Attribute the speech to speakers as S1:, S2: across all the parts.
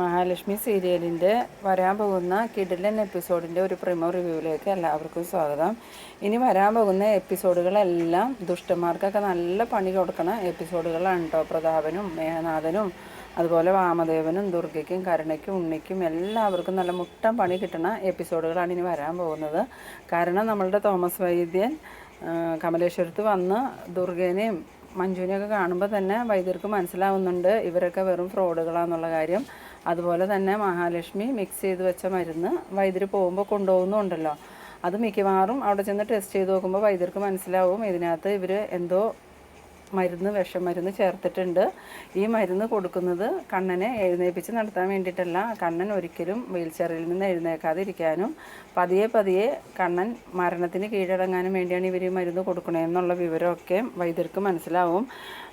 S1: മഹാലക്ഷ്മി സീരിയലിന്റെ വരാൻ പോകുന്ന കിഡിലൻ എപ്പിസോഡിന്റെ ഒരു പ്രിമോ റിവ്യൂവിലേക്ക് എല്ലാവർക്കും സ്വാഗതം. ഇനി വരാൻ പോകുന്ന എപ്പിസോഡുകളെല്ലാം ദുഷ്ടന്മാർക്കൊക്കെ നല്ല പണി കൊടുക്കണ എപ്പിസോഡുകളാണ് കേട്ടോ പ്രതാപനും മേഘനാഥനും അതുപോലെ വാമദേവനും ദുർഗയ്ക്കും കരുണയ്ക്കും ഉണ്ണിക്കും എല്ലാവർക്കും നല്ല മുട്ടം പണി കിട്ടുന്ന എപ്പിസോഡുകളാണ് ഇനി വരാൻ പോകുന്നത്. കാരണം നമ്മളുടെ തോമസ് വൈദ്യൻ കമലേശ്വരത്ത് വന്ന് ദുർഗേനെയും മഞ്ജുവിനെയൊക്കെ കാണുമ്പോൾ തന്നെ വൈദ്യർക്ക് മനസ്സിലാവുന്നുണ്ട് ഇവരൊക്കെ വെറും ഫ്രോഡുകളാണെന്നുള്ള കാര്യം. അതുപോലെ തന്നെ മഹാലക്ഷ്മി മിക്സ് ചെയ്ത് വെച്ച മരുന്ന് വൈദ്യർ പോകുമ്പോൾ കൊണ്ടുപോകുന്നുണ്ടല്ലോ. അത് മിക്കവാറും അവിടെ ചെന്ന് ടെസ്റ്റ് ചെയ്ത് നോക്കുമ്പോൾ വൈദ്യർക്ക് മനസ്സിലാവും ഇതിനകത്ത് ഇവർ എന്തോ മരുന്ന് വിഷമരുന്ന് ചേർത്തിട്ടുണ്ട്. ഈ മരുന്ന് കൊടുക്കുന്നത് കണ്ണനെ എഴുന്നേൽപ്പിച്ച് നടത്താൻ വേണ്ടിയിട്ടല്ല. കണ്ണൻ ഒരിക്കലും വീൽചെയറിൽ നിന്ന് എഴുന്നേക്കാതിരിക്കാനും പതിയെ പതിയെ കണ്ണൻ മരണത്തിന് കീഴടങ്ങാനും വേണ്ടിയാണ് ഇവർ ഈ മരുന്ന് കൊടുക്കണമെന്നുള്ള വിവരമൊക്കെ വൈദ്യർക്ക് മനസ്സിലാവും.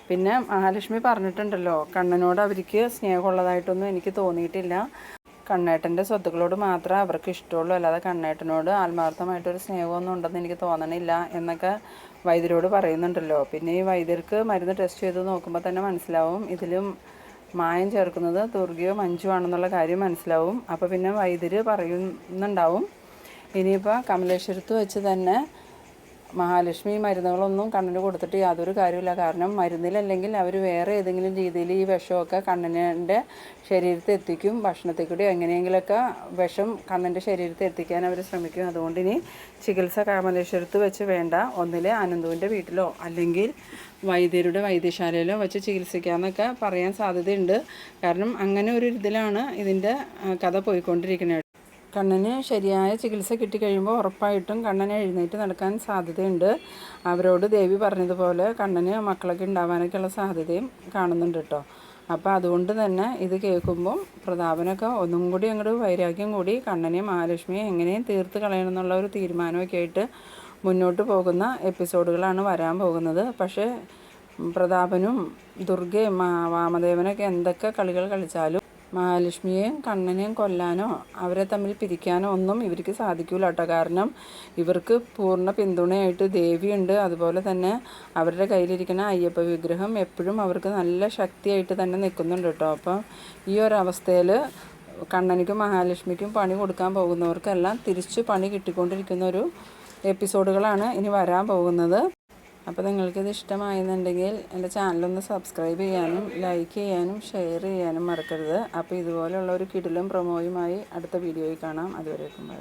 S1: പിന്നെ മഹാലക്ഷ്മി പറഞ്ഞിട്ടുണ്ടല്ലോ കണ്ണനോട് അവർക്ക് സ്നേഹമുള്ളതായിട്ടൊന്നും എനിക്ക് തോന്നിയിട്ടില്ല. കണ്ണേട്ടന്റെ സ്വത്തുക്കളോട് മാത്രമേ അവർക്ക് ഇഷ്ടമുള്ളൂ. അല്ലാതെ കണ്ണേട്ടനോട് ആത്മാർത്ഥമായിട്ടൊരു സ്നേഹമൊന്നും ഉണ്ടെന്ന് എനിക്ക് തോന്നണില്ല എന്നൊക്കെ വൈദ്യരോട് പറയുന്നുണ്ടല്ലോ. പിന്നെ ഈ വൈദ്യർക്ക് മരുന്ന് ടെസ്റ്റ് ചെയ്ത് നോക്കുമ്പോൾ തന്നെ മനസ്സിലാവും. ഇതിലും മായം ചേർക്കുന്നത് ദുർഗയോ മഞ്ചു ആണെന്നുള്ള കാര്യം മനസ്സിലാവും. അപ്പോൾ പിന്നെ വൈദ്യർ പറയുന്നുണ്ടാവും. ഇനിയിപ്പോൾ കമലേശ്വരത്ത് വെച്ച് തന്നെ മഹാലക്ഷ്മി മരുന്നുകളൊന്നും കണ്ണിന് കൊടുത്തിട്ട് യാതൊരു കാര്യമില്ല കാരണം മരുന്നിലല്ലെങ്കിൽ അവർ വേറെ ഏതെങ്കിലും രീതിയിൽ ഈ വിഷമൊക്കെ കണ്ണിന്റെ ശരീരത്തിൽ എത്തിക്കും. ഭക്ഷണത്തിൽ കൂടി എങ്ങനെയെങ്കിലുമൊക്കെ വിഷം കണ്ണിന്റെ ശരീരത്തിൽ എത്തിക്കാൻ അവർ ശ്രമിക്കും. അതുകൊണ്ട് ഇനി ചികിത്സ കാമലേശ്വരത്ത് വെച്ച് വേണ്ട. ഒന്നിലെ അനന്തുവിന്റെ വീട്ടിലോ അല്ലെങ്കിൽ വൈദ്യരുടെ വൈദ്യശാലയിലോ വെച്ച് ചികിത്സിക്കാമെന്നൊക്കെ പറയാൻ സാധ്യതയുണ്ട്. കാരണം അങ്ങനെ ഒരു ഇതിലാണ് ഇതിന്റെ കഥ പോയിക്കൊണ്ടിരിക്കുന്നത്. കണ്ണന് ശരിയായ ചികിത്സ കിട്ടിക്കഴിയുമ്പോൾ ഉറപ്പായിട്ടും കണ്ണനെ എഴുന്നേറ്റ് നടക്കാൻ സാധ്യതയുണ്ട്. അവരോട് ദേവി പറഞ്ഞതുപോലെ കണ്ണന് മക്കളൊക്കെ ഉണ്ടാവാനൊക്കെയുള്ള സാധ്യതയും കാണുന്നുണ്ട് കേട്ടോ. അപ്പോൾ അതുകൊണ്ട് തന്നെ ഇത് കേൾക്കുമ്പോൾ പ്രതാപനൊക്കെ ഒന്നും കൂടി അങ്ങോട്ട് വൈരാഗ്യം കൂടി കണ്ണനെയും മഹാലക്ഷ്മിയെ എങ്ങനെയും തീർത്ത് കളയണം എന്നുള്ള ഒരു തീരുമാനമൊക്കെ ആയിട്ട് മുന്നോട്ട് പോകുന്ന എപ്പിസോഡുകളാണ് വരാൻ പോകുന്നത്. പക്ഷേ പ്രതാപനും ദുർഗയും വാമദേവനൊക്കെ എന്തൊക്കെ കളികൾ കളിച്ചാലും മഹാലക്ഷ്മിയെയും കണ്ണനെയും കൊല്ലാനോ അവരെ തമ്മിൽ പിരിക്കാനോ ഒന്നും ഇവർക്ക് സാധിക്കില്ല കേട്ടോ കാരണം ഇവർക്ക് പൂർണ പിന്തുണയായിട്ട് ദേവിയുണ്ട്. അതുപോലെ തന്നെ അവരുടെ കയ്യിലിരിക്കുന്ന അയ്യപ്പ വിഗ്രഹം എപ്പോഴും അവർക്ക് നല്ല ശക്തിയായിട്ട് തന്നെ നിൽക്കുന്നുണ്ട് കേട്ടോ. അപ്പം ഈ ഒരവസ്ഥയിൽ കണ്ണനിക്കും മഹാലക്ഷ്മിക്കും പണി കൊടുക്കാൻ പോകുന്നവർക്കെല്ലാം തിരിച്ച് പണി കിട്ടിക്കൊണ്ടിരിക്കുന്ന ഒരു എപ്പിസോഡുകളാണ് ഇനി വരാൻ പോകുന്നത്. അപ്പോൾ നിങ്ങൾക്കിത് ഇഷ്ടമായെന്നുണ്ടെങ്കിൽ എന്റെ ചാനലൊന്ന് സബ്സ്ക്രൈബ് ചെയ്യാനും ലൈക്ക് ചെയ്യാനും ഷെയർ ചെയ്യാനും മറക്കരുത്. അപ്പോൾ ഇതുപോലെയുള്ള ഒരു കിടിലും പ്രൊമോയുമായി അടുത്ത വീഡിയോയിൽ കാണാം. അതുവരേക്കും ബൈ.